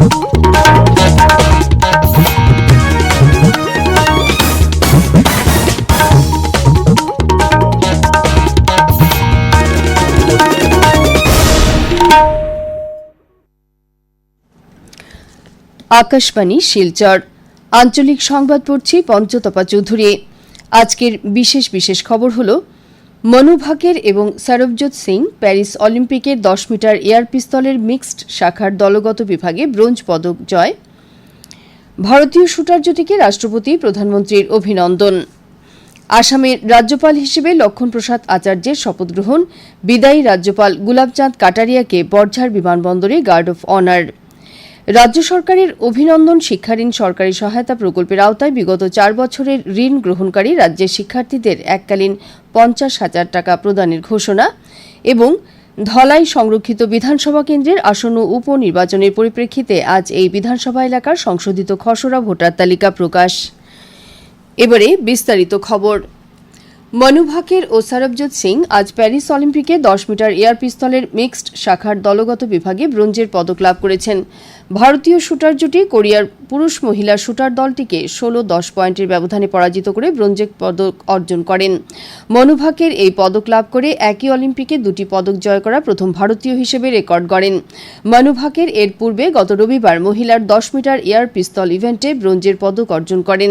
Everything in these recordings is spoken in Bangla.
আকাশবাণী শিলচর। আঞ্চলিক সংবাদ পড়ছি পঞ্চতপা চৌধুরী। আজকের বিশেষ বিশেষ খবর হল মনু ভাকের এবং সরবজোৎ সিং প্যারিস অলিম্পিকের দশ মিটার এয়ার পিস্তলের মিক্সড শাখার দলগত বিভাগে ব্রোঞ্জ পদক জয়। ভারতীয় শুটার জ্যোতিকে রাষ্ট্রপতি, প্রধানমন্ত্রীর অভিনন্দন। আসামের রাজ্যপাল হিসেবে লক্ষণ প্রসাদ আচার্যের শপথ গ্রহণ। বিদায়ী রাজ্যপাল গুলাবচাঁদ কাটারিয়াকে বর্ঝার বিমানবন্দরে গার্ড অফ অনার। রাজ্য সরকারের অভিনন্দন শিক্ষাঋণ সরকারি সহায়তা প্রকল্পের আওতায় বিগত চার বছরের ঋণ গ্রহণকারী রাজ্যের শিক্ষার্থীদের এককালীন পঞ্চাশ হাজার টাকা প্রদানের ঘোষণা এবং ধলাই সংরক্ষিত বিধানসভা কেন্দ্রের আসন্ন উপনির্বাচনের পরিপ্রেক্ষিতে আজ এই বিধানসভা এলাকার সংশোধিত খসড়া ভোটার তালিকা প্রকাশ। এবারে বিস্তারিত খবর। মনু ভাকের ও সরবজোৎ সিং আজ প্যারিস অলিম্পিকে দশ মিটার এয়ার পিস্তলের মিক্সড শাখার দলগত বিভাগে ব্রোঞ্জের পদক লাভ করেছেন। ভারতীয় শুটার জুটি কোরিয়ার পুরুষ মহিলা শুটার দলটিকে ষোলো দশ পয়েন্টের ব্যবধানে পরাজিত করে ব্রোঞ্জের পদক অর্জন করেন। মনু ভাকের এই পদক লাভ করে একই অলিম্পিকে দুটি পদক জয় করা প্রথম ভারতীয় হিসেবে রেকর্ড গড়েন। মনু ভাকের এর পূর্বে গত রবিবার মহিলার দশ মিটার এয়ার পিস্তল ইভেন্টে ব্রোঞ্জের পদক অর্জন করেন।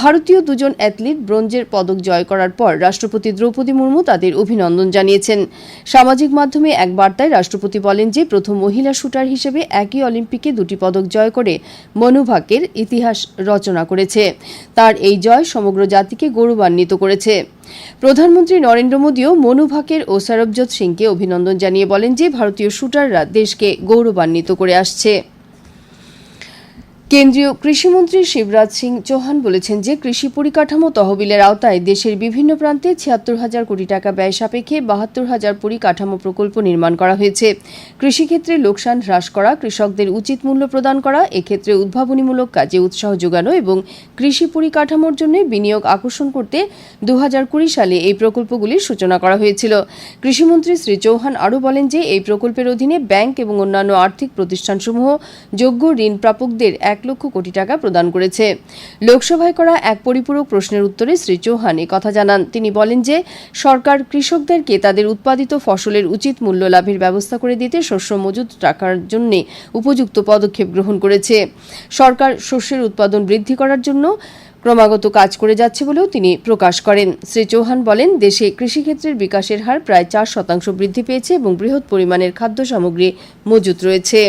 ভারতীয় দুজন অ্যাথলিট ব্রোঞ্জের পদক জয় করার পর রাষ্ট্রপতি দ্রৌপদী মুর্মু তাদের অভিনন্দন জানিয়েছেন। সামাজিক মাধ্যমে এক বার্তায় রাষ্ট্রপতি বলেন যে, প্রথম মহিলা শুটার হিসেবে একই অলিম্পিকে দুটি পদক জয় করে মনু ভাকের ইতিহাস রচনা করেছে। তার এই জয় সমগ্র জাতিকে গৌরবান্বিত করেছে। প্রধানমন্ত্রী নরেন্দ্র মোদীও মনু ভাকের ও সরবজোৎ সিংকে অভিনন্দন জানিয়ে বলেন যে, ভারতীয় শুটাররা দেশকে গৌরবান্বিত করে আসছে। কেন্দ্রীয় কৃষিমন্ত্রী শিবরাজ সিং চৌহান বলেছেন যে কৃষি পরিকাঠামো তহবিলের আওতায় দেশের বিভিন্ন প্রান্তে ছিয়াত্তর হাজার কোটি টাকা ব্যয় সাপেক্ষে বাহাত্তর হাজার পরিকাঠামো প্রকল্প নির্মাণ করা হয়েছে। কৃষিক্ষেত্রে লোকসান হ্রাস করা, কৃষকদের উচিত মূল্য প্রদান করা, এক্ষেত্রে উদ্ভাবনীমূলক কাজে উৎসাহ যোগানো এবং কৃষি পরিকাঠামোর জন্য বিনিয়োগ আকর্ষণ করতে দু কুড়ি সালে এই প্রকল্পগুলির সূচনা করা হয়েছিল। কৃষিমন্ত্রী শ্রী চৌহান আরও বলেন যে এই প্রকল্পের অধীনে ব্যাংক এবং অন্যান্য আর্থিক প্রতিষ্ঠানসমূহ যোগ্য ঋণ প্রাপকদের এক এক লক্ষ কোটি টাকা প্রদান করেছে। লোকসভায় করা এক পরিপূরক প্রশ্নের উত্তরে শ্রী চৌহান কথা জানান। তিনি বলেন যে, সরকার কৃষকদেরকে তাদের উৎপাদিত ফসলের উচিত মূল্য লাভের ব্যবস্থা করে দিতে শস্য মজুত রাখার জন্য উপযুক্ত পদক্ষেপ গ্রহণ করেছে। সরকার শস্যের উৎপাদন বৃদ্ধি করার জন্য ক্রমাগত কাজ করে যাচ্ছে বলেও তিনি প্রকাশ করেন। শ্রী চৌহান বলেন, দেশে কৃষিক্ষেত্রের বিকাশের হার প্রায় চার শতাংশ বৃদ্ধি পেয়েছে এবং বৃহৎ পরিমাণের খাদ্য সামগ্রী মজুত রয়েছে।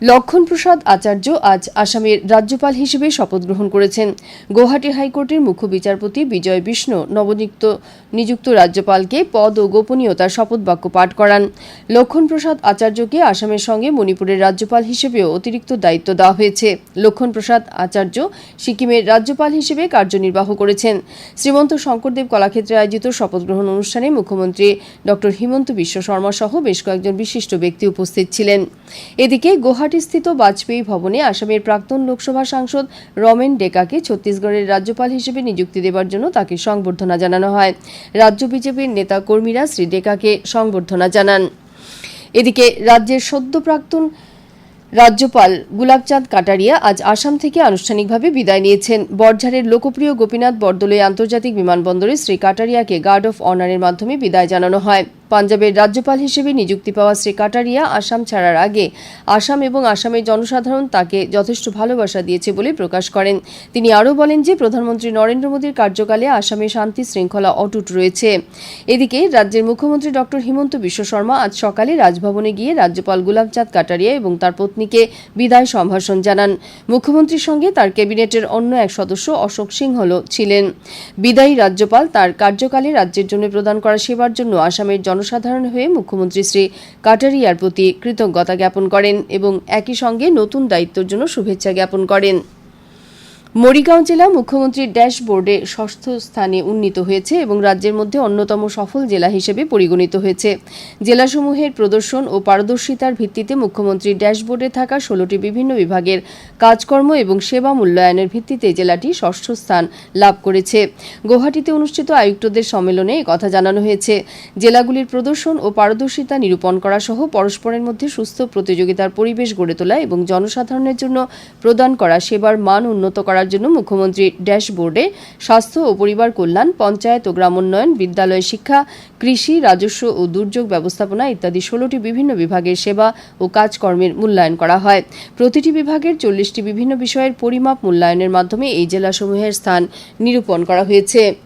লক্ষণ প্রসাদ আচার্য আজ আসামের রাজ্যপাল হিসেবে শপথ গ্রহণ করেছেন। গৌহাটি হাইকোর্টের মুখ্য বিচারপতি বিজয় বিষ্ণু নবনিযুক্ত নিযুক্ত রাজ্যপালকে পদ ও গোপনীয়তার শপথ বাক্য পাঠ করান। লক্ষণ প্রসাদ আচার্যকে আসামের সঙ্গে মণিপুরের রাজ্যপাল হিসেবেও অতিরিক্ত দায়িত্ব দেওয়া হয়েছে। লক্ষণ প্রসাদ আচার্য সিকিমের রাজ্যপাল হিসেবে কার্যনির্বাহ করেছেন। শ্রীমন্ত শঙ্করদেব কলাক্ষেত্রে আয়োজিত শপথ গ্রহণ অনুষ্ঠানে মুখ্যমন্ত্রী ড হিমন্ত বিশ্ব শর্মা সহ বেশ কয়েকজন বিশিষ্ট ব্যক্তি উপস্থিত ছিলেন। এদিকে গুয়াহাটি গুয়াহাটিস্থিত বাজপেয়ী ভবনে আসামের প্রাক্তন লোকসভা সাংসদ রমেন ডেকাকে ছত্তিশগড়ের রাজ্যপাল হিসেবে নিযুক্তি দেবার জন্য তাকে সংবর্ধনা জানানো হয়। রাজ্য বিজেপির নেতা কর্মীরা শ্রী ডেকাকে সংবর্ধনা জানান। এদিকে রাজ্যের সদ্য প্রাক্তন রাজ্যপাল গুলাবচাঁদ কাটারিয়া আজ আসাম থেকে আনুষ্ঠানিকভাবে বিদায় নিয়েছেন। বরঝাড়ের লোকপ্রিয় গোপীনাথ বরদলৈ আন্তর্জাতিক বিমানবন্দরে শ্রী কাটারিয়াকে গার্ড অফ অনারের মাধ্যমে বিদায় জানানো হয়। পাঞ্জাবের রাজ্যপাল হিসেবে নিযুক্তি পাওয়া শ্রী কাটারিয়া আসাম ছাড়ার আগে আসাম এবং আসামের জনসাধারণ তাকে যথেষ্ট ভালোবাসা দিয়েছে বলে প্রকাশ করেন। তিনি আরও বলেন যে, প্রধানমন্ত্রী নরেন্দ্র মোদীর কার্যকালে আসামে শান্তি শৃঙ্খলা অটুট রয়েছে। এদিকে রাজ্যের মুখ্যমন্ত্রী ড. হিমন্ত বিশ্ব শর্মা আজ সকালে রাজভবনে গিয়ে রাজ্যপাল গুলাবচাঁদ কাটারিয়া এবং তার পত্নীকে বিদায় সম্ভাষণ জানান। মুখ্যমন্ত্রীর সঙ্গে তার ক্যাবিনেটের অন্য এক সদস্য অশোক সিংহল ছিলেন। বিদায়ী রাজ্যপাল তার কার্যকালে রাজ্যের জন্য প্রদান করা সেবার জন্য আসামের জনসাধারণ হয়ে মুখ্যমন্ত্রী শ্রী কাটারিয়ার প্রতি কৃতজ্ঞতা জ্ঞাপন করেন এবং একই সঙ্গে নতুন দায়িত্বের জন্য শুভেচ্ছা জ্ঞাপন করেন। মরিগাঁও জেলা মুখ্যমন্ত্রীর ড্যাশবোর্ডে ষষ্ঠ স্থানে উন্নীত হয়েছে এবং রাজ্যের মধ্যে অন্যতম সফল জেলা হিসেবে পরিগণিত হয়েছে। জেলাসমূহের প্রদর্শন ও পারদর্শিতার ভিত্তিতে মুখ্যমন্ত্রীর ড্যাশবোর্ডে থাকা ষোলোটি বিভিন্ন বিভাগের কাজকর্ম এবং সেবা মূল্যায়নের ভিত্তিতে জেলাটি ষষ্ঠ স্থান লাভ করেছে। গৌহাটিতে অনুষ্ঠিত আয়ুক্তদের সম্মেলনে কথা জানানো হয়েছে। জেলাগুলির প্রদর্শন ও পারদর্শিতা নিরূপণ করা সহ পরস্পরের মধ্যে সুস্থ প্রতিযোগিতার পরিবেশ গড়ে তোলা এবং জনসাধারণের জন্য প্রদান করা সেবার মান উন্নত করার জন্য মুখ্যমন্ত্রী ড্যাশবোর্ডে স্বাস্থ্য ও পরিবার কল্যাণ, পঞ্চায়েত ও গ্রামোন্নয়ন, বিদ্যালয় শিক্ষা, কৃষি, রাজস্ব ও দুর্যোগ ব্যবস্থাপনা ইত্যাদি ষোলোটি বিভিন্ন বিভাগের সেবা ও কাজকর্মের মূল্যায়ন করা হয়। প্রতিটি বিভাগের চল্লিশটি বিভিন্ন বিষয়ের পরিমাপ মূল্যায়নের মাধ্যমে এই জেলাসমূহের স্থান নিরূপণ করা হয়েছে।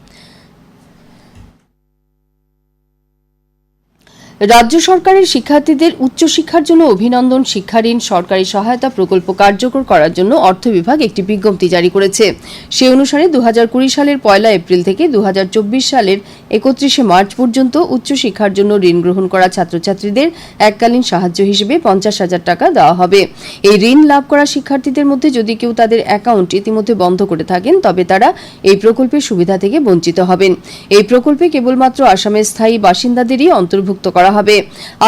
রাজ্য সরকারের শিক্ষার্থীদের উচ্চশিক্ষার জন্য অভিনন্দন শিক্ষা ঋণ সরকারি সহায়তা প্রকল্প কার্যকর করার জন্য অর্থ বিভাগ একটি বিজ্ঞপ্তি জারি করেছে। সে অনুসারে দু হাজার কুড়ি সালের পয়লা এপ্রিল থেকে দু হাজার চব্বিশ সালের একত্রিশে মার্চ পর্যন্ত উচ্চশিক্ষার জন্য ঋণ গ্রহণ করা ছাত্রছাত্রীদের এককালীন সাহায্য হিসেবে পঞ্চাশ হাজার টাকা দেওয়া হবে। এই ঋণ লাভ করা শিক্ষার্থীদের মধ্যে যদি কেউ তাদের অ্যাকাউন্ট ইতিমধ্যে বন্ধ করে থাকেন, তবে তারা এই প্রকল্পের সুবিধা থেকে বঞ্চিত হবেন। এই প্রকল্পে কেবলমাত্র আসামের স্থায়ী বাসিন্দাদেরই অন্তর্ভুক্ত করা হবে।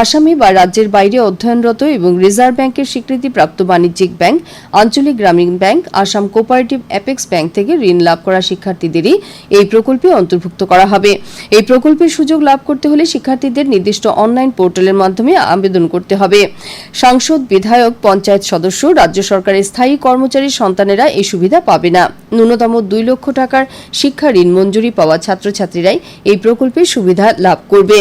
আসামে বা রাজ্যের বাইরে অধ্যয়নরত এবং রিজার্ভ ব্যাংকের স্বীকৃতিপ্রাপ্ত বাণিজ্যিক ব্যাংক, আঞ্চলিক গ্রামীণ bank, Assam cooperative apex bank থেকে ঋণ লাভ করা শিক্ষার্থীদেরই এই প্রকল্পে অন্তর্ভুক্ত করা হবে। এই প্রকল্পের সুযোগ লাভ করতে হলে শিক্ষার্থীদের নির্দিষ্ট অনলাইন পোর্টালের মাধ্যমে আবেদন করতে হবে। সাংসদ, বিধায়ক, পঞ্চায়েত সদস্য, রাজ্য সরকারের স্থায়ী কর্মচারীর সন্তানেরা এই সুবিধা পাবে না। ন্যূনতম দুই লক্ষ টাকার শিক্ষা ঋণ মঞ্জুরি পাওয়া ছাত্রছাত্রীরাই এই প্রকল্পের সুবিধা লাভ করবে।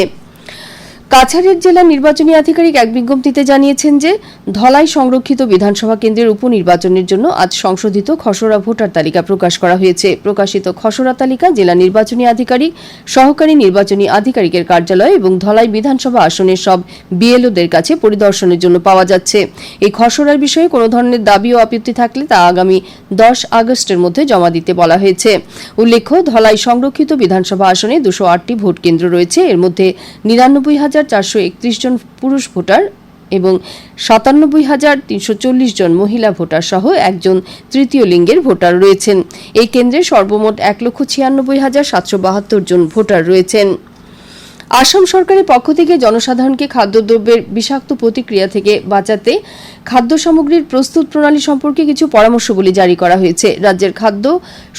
কাছাড়ের জেলা নির্বাচনী আধিকারিক এক বিজ্ঞপ্তিতে জানিয়েছেন যে, ধলাই সংরক্ষিত বিধানসভা কেন্দ্রের উপনির্বাচনের জন্য আজ সংশোধিত খসড়া ভোটার তালিকা প্রকাশ করা হয়েছে। প্রকাশিত খসড়া তালিকা জেলা নির্বাচনী আধিকারিক, সহকারী নির্বাচনী আধিকারিকের কার্যালয় এবং ধলাই বিধানসভা আসনের সব বিএলওদের কাছে পরিদর্শনের জন্য পাওয়া যাচ্ছে। এই খসড়ার বিষয়ে কোনো ধরনের দাবি ও আপত্তি থাকলে তা আগামী দশ আগস্টের মধ্যে জমা দিতে বলা হয়েছে। উল্লেখ্য, ধলাই সংরক্ষিত বিধানসভা আসনে দুশো আটটি ভোট কেন্দ্র রয়েছে। এর মধ্যে নিরানব্বই হাজার চারশো একত্রিশ জন পুরুষ ভোটার এবং সাতানব্বই হাজার তিনশো চল্লিশ জন মহিলা ভোটার সহ একজন তৃতীয় লিঙ্গের ভোটার রয়েছেন। এই কেন্দ্রে সর্বমোট এক লক্ষ ছিয়ানব্বই হাজার সাতশো বাহাত্তর জন ভোটার রয়েছেন। আসাম সরকারের পক্ষ থেকে জনসাধারণকে খাদ্যদ্রব্যের বিষাক্ত প্রতিক্রিয়া থেকে বাঁচাতে খাদ্য সামগ্রীর প্রস্তুত প্রণালী সম্পর্কে কিছু পরামর্শগুলি জারি করা হয়েছে। রাজ্যের খাদ্য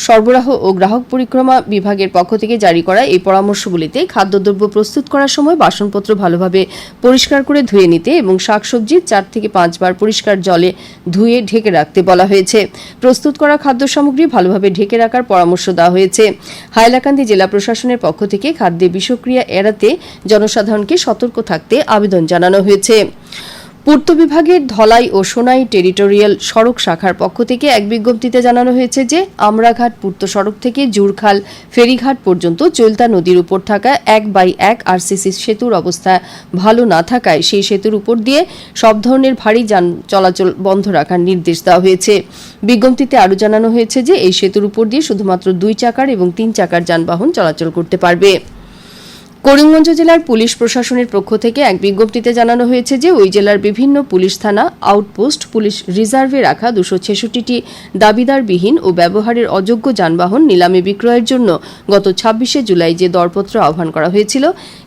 সরবরাহ ও গ্রাহক পরিক্রমা বিভাগের পক্ষ থেকে জারি করা এই পরামর্শগুলিতে খাদ্যদ্রব্য প্রস্তুত করার সময় বাসনপত্র ভালোভাবে পরিষ্কার করে ধুয়ে নিতে এবং শাকসবজি চার থেকে পাঁচবার পরিষ্কার জলে ধুয়ে ঢেকে রাখতে বলা হয়েছে। প্রস্তুত করা খাদ্য সামগ্রী ভালোভাবে ঢেকে রাখার পরামর্শ দেওয়া হয়েছে। হাইলাকান্দি জেলা প্রশাসনের পক্ষ থেকে খাদ্যে বিষক্রিয়া এড়াতে জনসাধারণকে সতর্ক থাকতে আবেদন জানানো হয়েছে। পূর্ত বিভাগের ধলাই ও সোনাই টেরিটোরিয়াল সড়ক শাখার পক্ষ থেকে এক বিজ্ঞপ্তিতে জানানো হয়েছে যে, আমরাঘাট পূর্ত সড়ক থেকে জুরখাল ফেরিঘাট পর্যন্ত চৈলতা নদীর উপর থাকা এক বাই এক আরসিসি সেতুর অবস্থা ভালো না থাকায় সেই সেতুর উপর দিয়ে সব ধরনের ভারী যান চলাচল বন্ধ রাখার নির্দেশ দেওয়া হয়েছে। বিজ্ঞপ্তিতে আরও জানানো হয়েছে যে, এই সেতুর উপর দিয়ে শুধুমাত্র দুই চাকার এবং তিন চাকার যানবাহন চলাচল করতে পারবে। করিমগঞ্জ জেলার পুলিশ প্রশাসনের পক্ষ থেকে এক বিজ্ঞপ্তিতে জানানো হয়েছে যে ওই জেলার বিভিন্ন পুলিশ থানা, আউটপোস্ট, পুলিশ রিজার্ভে রাখা দুশো ছেষট্টিটি দাবিদারবিহীন ও ব্যবহারের অযোগ্য যানবাহন নিলামে বিক্রয়ের জন্য গত ছাব্বিশে জুলাই যে দরপত্র আহ্বান করা হয়েছিল,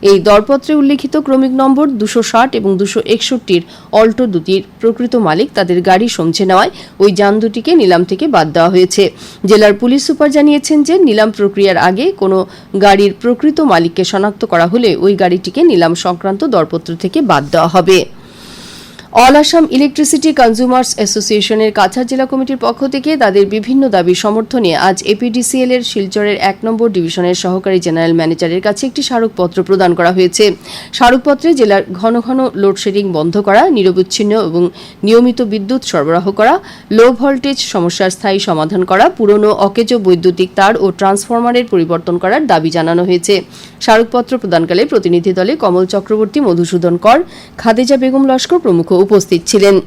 এই দরপত্রে উল্লেখিত ক্রমিক নম্বর দুশো ষাট এবং দুশো একষট্টির অল্টো দুটির প্রকৃত মালিক তাদের গাড়ি সমঝে নেওয়ায় ওই যান দুটিকে নিলাম থেকে বাদ দেওয়া হয়েছে। জেলার পুলিশ সুপার জানিয়েছেন যে নিলাম প্রক্রিয়ার আগে কোনো গাড়ির প্রকৃত মালিককে শনাক্ত করা হলে ওই গাড়িটিকে নিলাম সংক্রান্ত দরপত্র থেকে বাদ দেওয়া হবে। অল আসাম ইলেকট্রিসিটি কনজিউমার্স অ্যাসোসিয়েশনের কাছাড় জেলা কমিটির পক্ষ থেকে তাদের বিভিন্ন দাবি সমর্থনে আজ এপিডিসিএল এর শিলচরের এক নম্বর ডিভিশনের সহকারী জেনারেল ম্যানেজারের কাছে একটি স্মারকপত্র প্রদান করা হয়েছে। স্মারকপত্রে জেলার ঘন ঘন লোডশেডিং বন্ধ করা, নিরবচ্ছিন্ন এবং নিয়মিত বিদ্যুৎ সরবরাহ করা, লো ভোল্টেজ সমস্যার স্থায়ী সমাধান করা, পুরনো অকেজো বৈদ্যুতিক তার ও ট্রান্সফরমারের পরিবর্তন করার দাবি জানানো হয়েছে। স্মারকপত্র প্রদানকালে প্রতিনিধি দলে কমল চক্রবর্তী, মধুসূদন কর, খাদিজা বেগম লস্কর প্রমুখ উপস্থিত ছিলেন।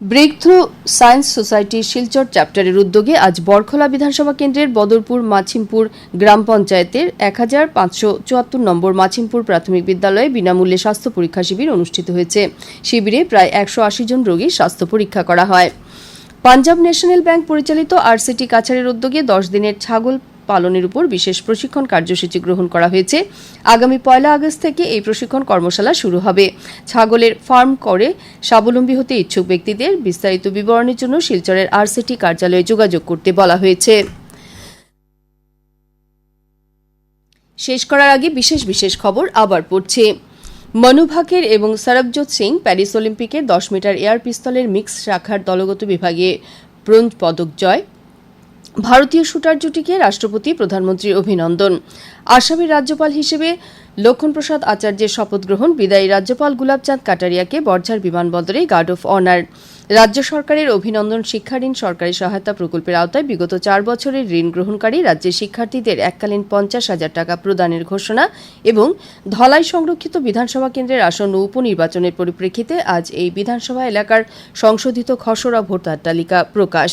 Breakthrough science society Silchar চ্যাপ্টারের উদ্যোগে আজ বরখলা বিধানসভা কেন্দ্রের বদরপুর মাছিমপুর গ্রাম পঞ্চায়েতের এক হাজার পাঁচশো চুয়াত্তর নম্বর মাছিমপুর প্রাথমিক বিদ্যালয়ে বিনামূল্যে স্বাস্থ্য পরীক্ষা শিবির অনুষ্ঠিত হয়েছে। শিবিরে প্রায় একশো আশি জন রোগীর স্বাস্থ্য পরীক্ষা করা হয়। পাঞ্জাব ন্যাশনাল ব্যাংক পরিচালিত আরসিটি কাছাড়ের উদ্যোগে দশ দিনের ছাগল পালনের উপর বিশেষ প্রশিক্ষণ কার্যসূচি গ্রহণ করা হয়েছে। আগামী পয়লা আগস্ট থেকে এই প্রশিক্ষণ কর্মশালা শুরু হবে। ছাগলের ফার্ম করে স্বাবলম্বী হতে ইচ্ছুক ব্যক্তিদের বিস্তারিত বিবরণের জন্য শিলচরের আরসিটি কার্যালয়ে যোগাযোগ করতে বলা হয়েছে। শেষ করার আগে বিশেষ বিশেষ খবর আবার পড়ছে। মনু ভাকের এবং সরবজোৎ সিং প্যারিস অলিম্পিকের দশ মিটার এয়ার পিস্তলের মিক্স শাখার দলগত বিভাগে ব্রোঞ্জ পদক জয়। ভারতীয় শুটার জুটিকে রাষ্ট্রপতি প্রধানমন্ত্রীর অভিনন্দন। আসামের রাজ্যপাল হিসেবে লক্ষণপ্রসাদ আচার্যের শপথ গ্রহণ বিদায়ী রাজ্যপাল গুলাবচাঁদ কাটারিয়াকে বর্ঝার বিমানবন্দরে গার্ড অফ অনার। রাজ্য সরকারের অভিনন্দন শিক্ষা ঋণ সরকারি সহায়তা প্রকল্পের আওতায় বিগত চার বছরের ঋণ গ্রহণকারী রাজ্যের শিক্ষার্থীদের এককালীন পঞ্চাশ হাজার টাকা প্রদানের ঘোষণা এবং ধলাই সংরক্ষিত বিধানসভা কেন্দ্রের আসন্ন উপনির্বাচনের পরিপ্রেক্ষিতে আজ এই বিধানসভা এলাকার সংশোধিত খসড়া ভোটার তালিকা প্রকাশ।